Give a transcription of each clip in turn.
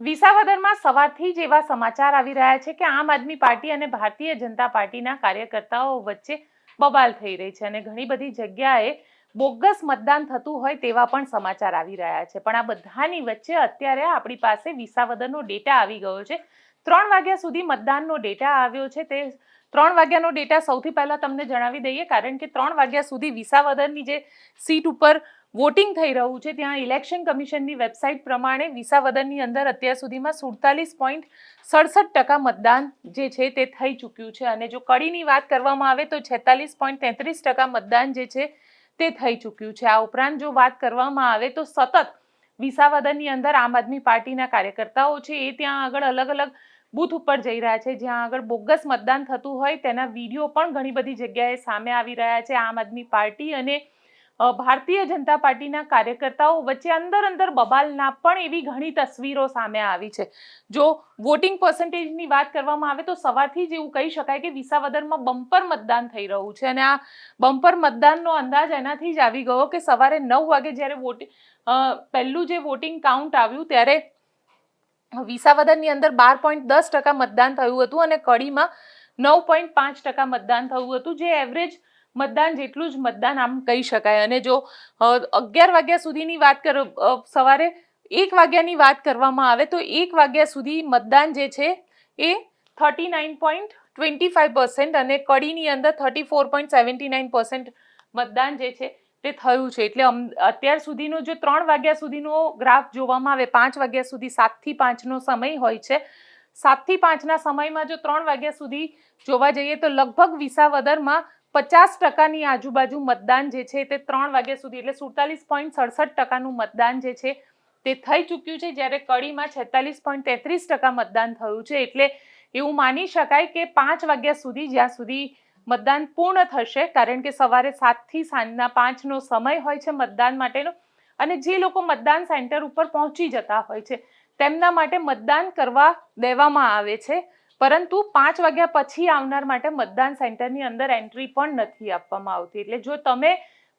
વિસાવદરમાં સવારથી જ એવા સમાચાર આવી રહ્યા છે કે આમ આદમી પાર્ટી અને ભારતીય જનતા પાર્ટીના કાર્યકર્તાઓ વચ્ચે બબાલ થઈ રહી છે અને ઘણી બધી જગ્યાએ બોગસ મતદાન થતું હોય તેવા પણ સમાચાર આવી રહ્યા છે. પણ આ બધાની વચ્ચે અત્યારે આપણી પાસે વિસાવદરનો ડેટા આવી ગયો છે. ત્રણ વાગ્યા સુધી મતદાનનો ડેટા આવ્યો છે. તે ત્રણ વાગ્યાનો ડેટા સૌથી પહેલાં તમને જણાવી દઈએ, કારણ કે ત્રણ વાગ્યા સુધી વિસાવદરની જે સીટ ઉપર વોટિંગ થઈ રહ્યું છે. ત્યાં ઇલેક્શન કમિશનની વેબસાઇટ પ્રમાણે વિસાવદરની અંદર અત્યાર સુધીમાં સુડતાલીસ પોઈન્ટ સડસઠ ટકા મતદાન જે છે તે થઈ ચૂક્યું છે. અને જો કડીની વાત કરવામાં આવે તો છેતાલીસ પોઈન્ટ તેત્રીસ ટકા મતદાન જે છે તે થઈ ચૂક્યું છે. આ ઉપરાંત જો વાત કરવામાં આવે તો સતત વિસાવદરની અંદર આમ આદમી પાર્ટીના કાર્યકર્તાઓ છે એ ત્યાં આગળ અલગ અલગ બૂથ ઉપર જઈ રહ્યા છે. જ્યાં આગળ બોગસ મતદાન થતું હોય તેના વીડિયો પણ ઘણી બધી જગ્યાએ સામે આવી રહ્યા છે આમ આદમી પાર્ટી અને ભારતીય જનતા પાર્ટીના કાર્યકર્તાઓ વચ્ચે અંદર અંદર બબાલના પણ એવી ઘણી તસવીરો સામે આવી છે. જો વોટિંગ પર્સન્ટેજની વાત કરવામાં આવે તો સવારથી જ એવું કહી શકાય કે વિસાવદરમાં બમ્પર મતદાન થઈ રહ્યું છે અને આ બમ્પર મતદાનનો અંદાજ એનાથી જ આવી ગયો કે સવારે નવ વાગે જ્યારે વોટિંગ પહેલું જે વોટિંગ કાઉન્ટ આવ્યું ત્યારે વિસાવદરની અંદર બાર પોઈન્ટ દસ ટકા મતદાન થયું હતું અને કડીમાં નવ પોઈન્ટ પાંચ ટકા મતદાન થયું હતું. જે એવરેજ મતદાન જેટલું જ મતદાન આમ કહી શકાય. અને જો અગિયાર વાગ્યા સુધીની વાત કરો સવારે એક વાગ્યાની વાત કરવામાં આવે તો એક વાગ્યા સુધી મતદાન જે છે એ thirty nine point twenty five percent અને કડીની અંદર thirty four point seventy nine percent મતદાન જે છે તે થયું છે. એટલે અત્યાર સુધીનો જો ત્રણ વાગ્યા સુધીનો ગ્રાફ જોવામાં આવે, પાંચ વાગ્યા સુધી સાતથી પાંચનો સમય હોય છે. સાતથી પાંચના સમયમાં જો ત્રણ વાગ્યા સુધી જોવા જઈએ તો લગભગ વિસાવદરમાં પચાસ ટકાની આજુબાજુ મતદાન જે છે તે ત્રણ વાગ્યા સુધી, એટલે સુડતાલીસ પોઈન્ટ સડસઠ ટકાનું મતદાન જે છે તે થઈ ચૂક્યું છે. જ્યારે કડીમાં છેતાલીસ પોઈન્ટ તેત્રીસ ટકા મતદાન થયું છે, એટલે એવું માની શકાય કે પાંચ વાગ્યા સુધી, જ્યાં સુધી મતદાન પૂર્ણ થશે, કારણ કે સવારે સાતથી સાંજના પાંચનો સમય હોય છે મતદાન માટેનો, અને જે લોકો મતદાન સેન્ટર ઉપર પહોંચી જતા હોય છે, તેમના માટે મતદાન કરવા દેવામાં આવે છે. પરંતુ પાંચ વાગ્યા પછી આવનાર માટે મતદાન સેન્ટરની અંદર એન્ટ્રી પણ નથી આપવામાં આવતી. એટલે જો તમે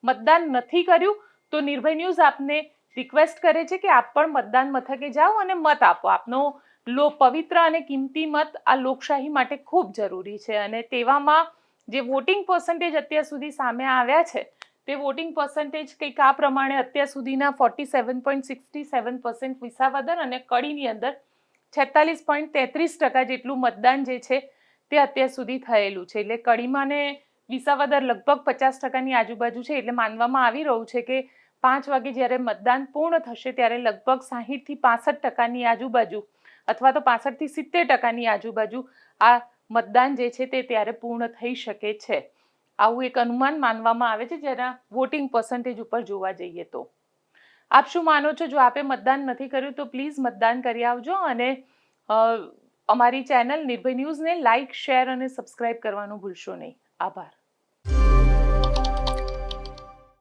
મતદાન નથી કર્યું, તો નિર્ભય ન્યૂઝ આપને રિક્વેસ્ટ કરે છે કે આપ પણ મતદાન મથકે જાઓ અને મત આપો. આપનો લો પવિત્ર અને કિંમતી મત આ લોકશાહી માટે ખૂબ જરૂરી છે અને તેવામાં જે વોટિંગ પર્સન્ટેજ અત્યાર સુધી સામે આવ્યા છે, તે વોટિંગ પર્સન્ટેજ કંઈક આ પ્રમાણે અત્યાર સુધીના forty seven point sixty seven percent Visavadar અને કડીની અંદર છેતાલીસ પોઈન્ટ તેત્રીસ ટકા જેટલું મતદાન જે છે તે અત્યાર સુધી થયેલું છે. એટલે કડીમાને વિસાવદર લગભગ પચાસ ટકાની આજુબાજુ છે એટલે માનવામાં આવી રહ્યું છે કે પાંચ વાગે જ્યારે મતદાન પૂર્ણ થશે ત્યારે લગભગ સાહીઠથી પાસઠ ટકાની આજુબાજુ અથવા તો પાસઠથી સિત્તેર ટકાની આજુબાજુ આ મતદાન જે છે તે ત્યારે પૂર્ણ થઈ શકે છે. આવું એક અનુમાન માનવામાં આવે છે. જેના વોટિંગ પર્સન્ટેજ ઉપર જોવા જઈએ તો. આપ શું માનો છો? જો આપે મતદાન નથી કર્યું, તો પ્લીઝ મતદાન કરી આવજો અને અમારી ચેનલ નિર્ભય ન્યૂઝને લાઇક શેર અને સબસ્ક્રાઇબ કરવાનું ભૂલશો નહીં. આભાર.